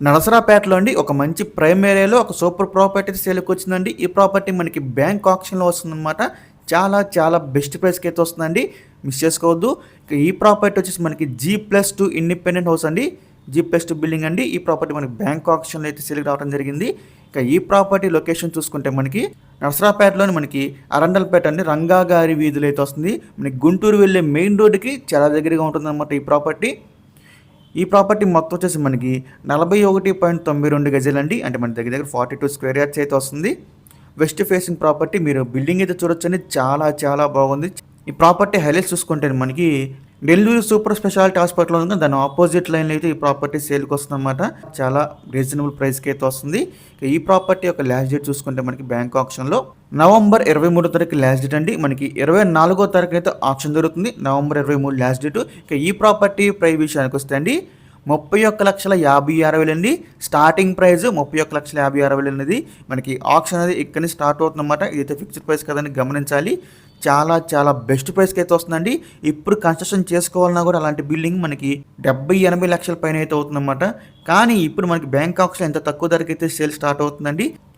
నరసరాపేటలో అండి ఒక మంచి ప్రైమ్ ఏరియాలో ఒక సూపర్ ప్రాపర్టీ సేల్కి వచ్చిందండి. ఈ ప్రాపర్టీ మనకి బ్యాంక్ ఆప్షన్లో వస్తుందన్నమాట. చాలా చాలా బెస్ట్ ప్రైస్కి అయితే వస్తుందండి. మిస్ చేసుకోవద్దు. ఈ ప్రాపర్టీ వచ్చేసి మనకి G plus two independent house అండి. జీ ప్లస్ టూ బిల్డింగ్ అండి. ఈ ప్రాపర్టీ మనకి బ్యాంక్ ఆప్షన్లో అయితే సేల్కి రావడం జరిగింది. ఇక ఈ ప్రాపర్టీ లొకేషన్ చూసుకుంటే మనకి నరసరాపేటలోని మనకి అరండల్పేట అండి. రంగా గారి వీధులు అయితే వస్తుంది. మనకి గుంటూరు వెళ్ళే మెయిన్ రోడ్డుకి చాలా దగ్గరగా ఉంటుందన్నమాట ఈ ప్రాపర్టీ. ఈ ప్రాపర్టీ మొత్తం వచ్చేసి మనకి నలభై ఒకటి పాయింట్ తొంభై రెండు గజలండి. అంటే మన దగ్గర దగ్గర ఫార్టీ టూ స్క్వేర్ యార్డ్స్ అయితే వస్తుంది. వెస్ట్ ఫేసింగ్ ప్రాపర్టీ మీరు బిల్డింగ్ అయితే చూడొచ్చండి. చాలా చాలా బాగుంది. ఈ ప్రాపర్టీ హైలైట్స్ చూసుకుంటే మనకి నెల్లూరు సూపర్ స్పెషాలిటీ హాస్పిటల్ ఉంది దాని ఆపోజిట్ లైన్లో అయితే ఈ ప్రాపర్టీ సేల్కి వస్తుందన్నమాట. చాలా రీజనబుల్ ప్రైస్కి అయితే వస్తుంది. ఈ ప్రాపర్టీ యొక్క లాస్ట్ డేట్ చూసుకుంటే మనకి బ్యాంక్ ఆప్షన్లో నవంబర్ ఇరవై మూడో తారీఖు లాస్ట్ డేట్ అండి. మనకి ఇరవై నాలుగో తారీఖు అయితే ఆప్షన్ దొరుకుతుంది. నవంబర్ ఇరవై మూడు లాస్ట్ డేట్. ఇక ఈ ప్రాపర్టీ ప్రై విషయానికి వస్తే అండి ముప్పై ఒక్క లక్షల యాభై ఆరు వేలు అండి స్టార్టింగ్ ప్రైస్ ముప్పై ఒక్క లక్షల యాభై ఆరు వేలు అనేది మనకి ఆప్షన్ అనేది ఇక్కడనే స్టార్ట్ అవుతుందన్నమాట. ఇదైతే ఫిక్స్డ్ ప్రైస్ కదని గమనించాలి. చాలా చాలా బెస్ట్ ప్రైస్కి అయితే వస్తుందండి. ఇప్పుడు కన్స్ట్రక్షన్ చేసుకోవాలన్నా కూడా అలాంటి బిల్డింగ్ మనకి డెబ్బై ఎనభై లక్షల పైన అయితే అవుతుందన్నమాట. కానీ ఇప్పుడు మనకి బ్యాంక్ ఆప్షన్ ఎంత తక్కువ ధరకి అయితే సేల్ స్టార్ట్ అవుతుందండి